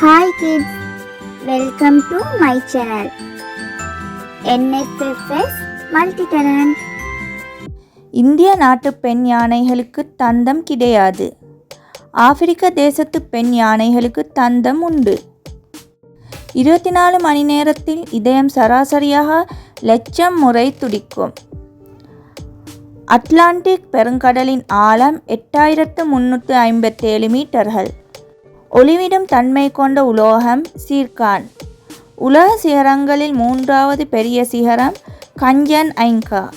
Hi kids welcome to my channel N S F S multi இந்திய நாட்டு பெண் யானைகளுக்கு தந்தம் கிடையாது. ஆப்பிரிக்க தேசத்து பெண் யானைகளுக்கு தந்தம் உண்டு. இருபத்தி நாலு மணி நேரத்தில் இதயம் சராசரியாக லட்சம் முறை துடிக்கும். அட்லாண்டிக் பெருங்கடலின் ஆழம் எட்டாயிரத்து முன்னூற்று ஐம்பத்தேழு மீட்டர்கள். ஒளிவிடும் தன்மை கொண்ட உலோகம் சீர்கான். உலக சிகரங்களில் மூன்றாவது பெரிய சிகரம் கஞ்சன் ஐங்கா.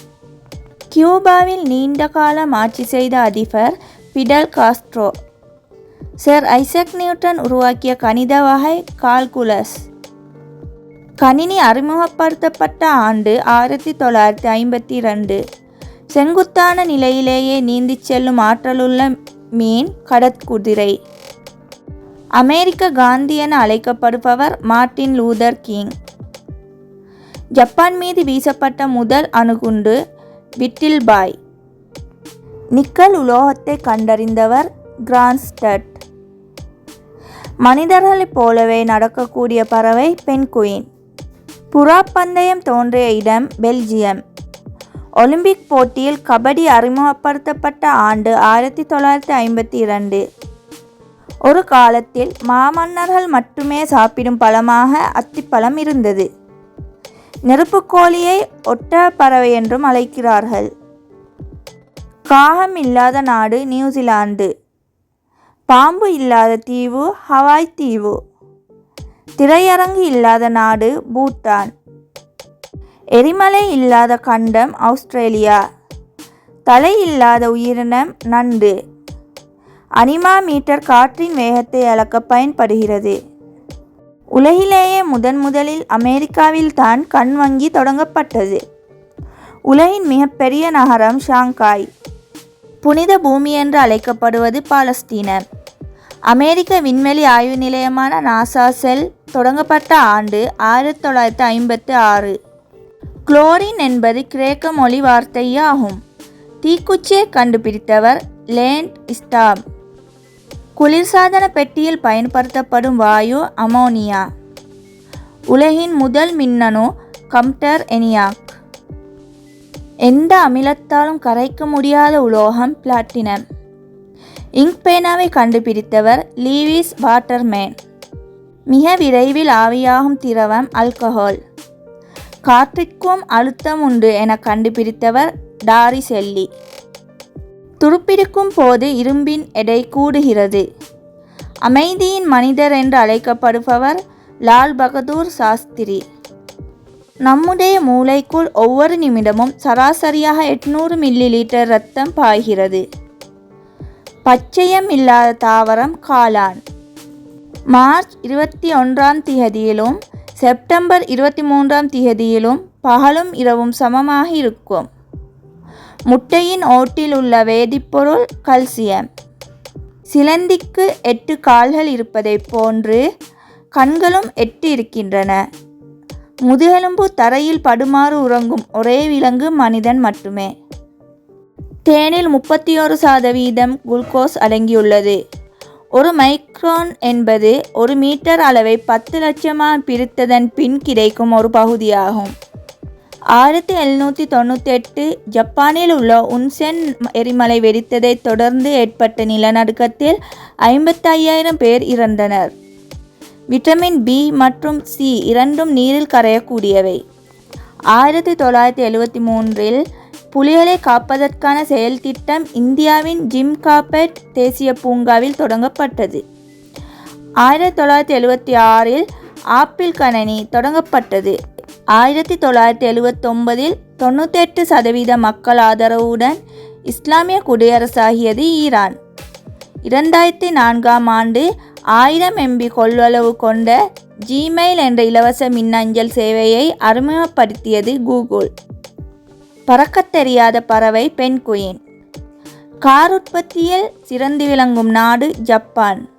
கியூபாவில் நீண்ட காலம் ஆட்சி செய்த அதிபர் Fidel Castro. Sir Isaac Newton உருவாக்கிய கணித வகை கால்குலஸ். கணினி அறிமுகப்படுத்தப்பட்ட ஆண்டு ஆயிரத்தி தொள்ளாயிரத்தி ஐம்பத்தி ரெண்டு செங்குத்தான நிலையிலேயே நீந்திச் செல்லும் ஆற்றலுள்ள மீன் கடற்குதிரை. அமெரிக்க காந்தி என அழைக்கப்படுபவர் மார்ட்டின் லூதர் கிங். ஜப்பான் மீது வீசப்பட்ட முதல் அணுகுண்டு விட்டில் பாய் நிக்கல் உலோகத்தை கண்டறிந்தவர் கிரான்ஸ்டட். மனிதர்களைப் போலவே நடக்கக்கூடிய பறவை பென்குயின் புறா பந்தயம் தோன்றிய இடம் பெல்ஜியம். ஒலிம்பிக் போட்டியில் கபடி அறிமுகப்படுத்தப்பட்ட ஆண்டு ஆயிரத்தி தொள்ளாயிரத்தி ஐம்பத்தி இரண்டு. ஒரு காலத்தில் மாமன்னர்கள் மட்டுமே சாப்பிடும் பழமாக அத்திப்பழம் இருந்தது. நெருப்புக்கோழியை ஒட்ட பறவை என்றும் அழைக்கிறார்கள். காகம் இல்லாத நாடு நியூசிலாந்து. பாம்பு இல்லாத தீவு ஹவாய் தீவு. திரையரங்கு இல்லாத நாடு பூட்டான். எரிமலை இல்லாத கண்டம் ஆஸ்திரேலியா. தலை இல்லாத உயிரினம் நண்டு. அனிமா மீட்டர் காற்றின் வேகத்தை அளக்க பயன்படுகிறது. உலகிலேயே முதன் முதலில் அமெரிக்காவில் தான் கண் வங்கி தொடங்கப்பட்டது. உலகின் மிகப்பெரிய நகரம் ஷாங்காய். புனித பூமி என்று அழைக்கப்படுவது பாலஸ்தீன. அமெரிக்க விண்வெளி ஆய்வு நிலையமான நாசா செல் தொடங்கப்பட்ட ஆண்டு ஆயிரத்தி தொள்ளாயிரத்தி ஐம்பத்தி ஆறு. குளோரின் என்பது கிரேக்க மொழி வார்த்தையாகும். தீக்குச்சியை கண்டுபிடித்தவர் லேண்ட் ஸ்டாம். குளிர்சாதன பெட்டியில் பயன்படுத்தப்படும் வாயு அமோனியா. உலகின் முதல் மின்னணு கம்டர் எனியாக். எந்த அமிலத்தாலும் கரைக்க முடியாத உலோகம் பிளாட்டினம். இங்க் பேனாவை கண்டுபிடித்தவர் லீவிஸ் வாட்டர்மேன். மிக விரைவில் ஆவியாகும் திரவம் ஆல்கஹால் காற்றிற்கும் அழுத்தம் உண்டு என கண்டுபிடித்தவர் டாரி செல்லி துருப்பிடிக்கும் போது இரும்பின் எடை கூடுகிறது. அமைதியின் மனிதர் என்று அழைக்கப்படுபவர் லால் பகதூர் சாஸ்திரி. நம்முடைய மூளைக்குள் ஒவ்வொரு நிமிடமும் சராசரியாக எட்நூறு மில்லி லிட்டர் ரத்தம் பாய்கிறது. பச்சையம் இல்லாத தாவரம் காளான். மார்ச் இருபத்தி ஒன்றாம் திகதியிலும் செப்டம்பர் இருபத்தி மூன்றாம் திகதியிலும் பகலும் இரவும் சமமாக இருக்கும். முட்டையின் ஓட்டில் உள்ள வேதிப்பொருள் கல்சியம். சிலந்திக்கு எட்டு கால்கள் இருப்பதைப் போன்று கண்களும் எட்டு இருக்கின்றன. முதுகெலும்பு தரையில் படுமாறு உறங்கும் ஒரே விலங்கு மனிதன் மட்டுமே. தேனில் முப்பத்தி ஒரு சதவீதம் குளுக்கோஸ் அடங்கியுள்ளது. ஒரு மைக்ரான் என்பது ஒரு மீட்டர் அளவை பத்து லட்சமாக பிரித்ததன் பின் கிடைக்கும் ஒரு பகுதியாகும். ஆயிரத்தி எழுநூற்றி தொண்ணூற்றி எட்டு ஜப்பானில் உள்ள உன்சென் எரிமலை வெடித்ததைத் தொடர்ந்து ஏற்பட்ட நிலநடுக்கத்தில் ஐம்பத்தையாயிரம் பேர் இறந்தனர். விட்டமின் பி மற்றும் சி இரண்டும் நீரில் கரையக்கூடியவை. ஆயிரத்தி தொள்ளாயிரத்தி எழுவத்தி மூன்றில் புலிகளை காப்பதற்கான செயல் திட்டம் இந்தியாவின் ஜிம் காப்பெட் தேசிய பூங்காவில் தொடங்கப்பட்டது. ஆயிரத்தி தொள்ளாயிரத்தி எழுவத்தி ஆறில் ஆப்பிள் கணனி தொடங்கப்பட்டது. ஆயிரத்தி தொள்ளாயிரத்தி எழுவத்தொன்பதில் தொண்ணூத்தெட்டு சதவீத மக்கள் ஆதரவுடன் இஸ்லாமிய குடியரசாகியது ஈரான். இரண்டாயிரத்தி நான்காம் ஆண்டு ஆயிரம் எம்பி கொள்ளளவு கொண்ட ஜிமெயில் என்ற இலவச மின்னஞ்சல் சேவையை அறிமுகப்படுத்தியது கூகுள். பறக்கத் தெரியாத பறவை பென்குயின். கார் உற்பத்தியில் சிறந்து விளங்கும் நாடு ஜப்பான்.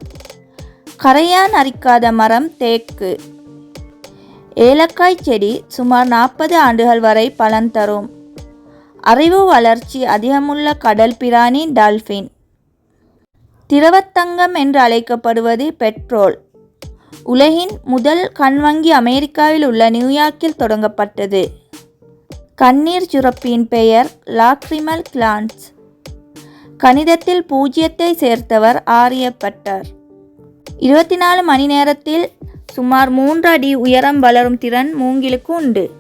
கரையான் அரிக்காத மரம் தேக்கு. ஏலக்காய் செடி சுமார் நாற்பது ஆண்டுகள் வரை பலன் தரும். அறிவு வளர்ச்சி அதிகமுள்ள கடல் பிராணி டால்ஃபின் திரவத்தங்கம் என்று அழைக்கப்படுவது பெட்ரோல். உலகின் முதல் கண் வங்கி அமெரிக்காவில் உள்ள நியூயார்க்கில் தொடங்கப்பட்டது. கண்ணீர் சுரப்பியின் பெயர் லாக்ரிமல் கிளான்ஸ். கணிதத்தில் பூஜ்ஜியத்தை சேர்த்தவர் ஆரியப்பட்டர். இருபத்தி நாலு மணி நேரத்தில் சுமார் மூன்று அடி உயரம் வளரும் திறன் மூங்கிலுக்கு உண்டு.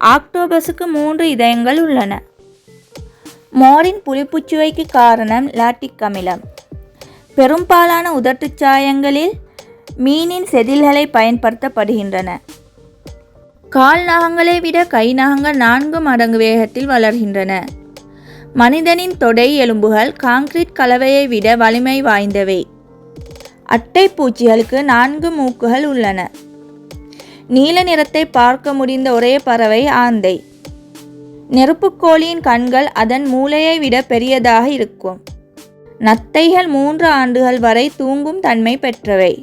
ஆக்டோபஸுக்கு மூன்று இதயங்கள் உள்ளன. மோரின் புளிப்புச்சுவைக்கு காரணம் லாட்டிக் அமிலம். பெரும்பாலான உதட்டுச் சாயங்களில் மீனின் செதில்களை பயன்படுத்தப்படுகின்றன. கால் நகங்களை விட கை நகங்கள் நான்கு மடங்கு வேகத்தில் வளர்கின்றன. மனிதனின் தொடை எலும்புகள் காங்கிரீட் கலவையை விட வலிமை வாய்ந்தவை. அட்டை பூச்சிகளுக்கு நான்கு மூக்குகள் உள்ளன. நீல நிறத்தை பார்க்க முடிந்த ஒரே பறவை ஆந்தை. நெருப்புக்கோழியின் கண்கள் அதன் மூளையை விட பெரியதாக இருக்கும். நத்தைகள் மூன்று ஆண்டுகள் வரை தூங்கும் தன்மை பெற்றவை.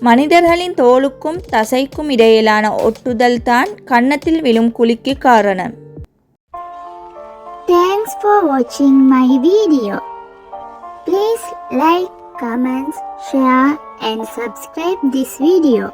மனிதர்களின் தோலுக்கும் தசைக்கும் இடையிலான ஒட்டுதல் தான் கன்னத்தில் விழும் குழிக்கு காரணம். Thanks for watching my video. Please like, comments, share and subscribe this video.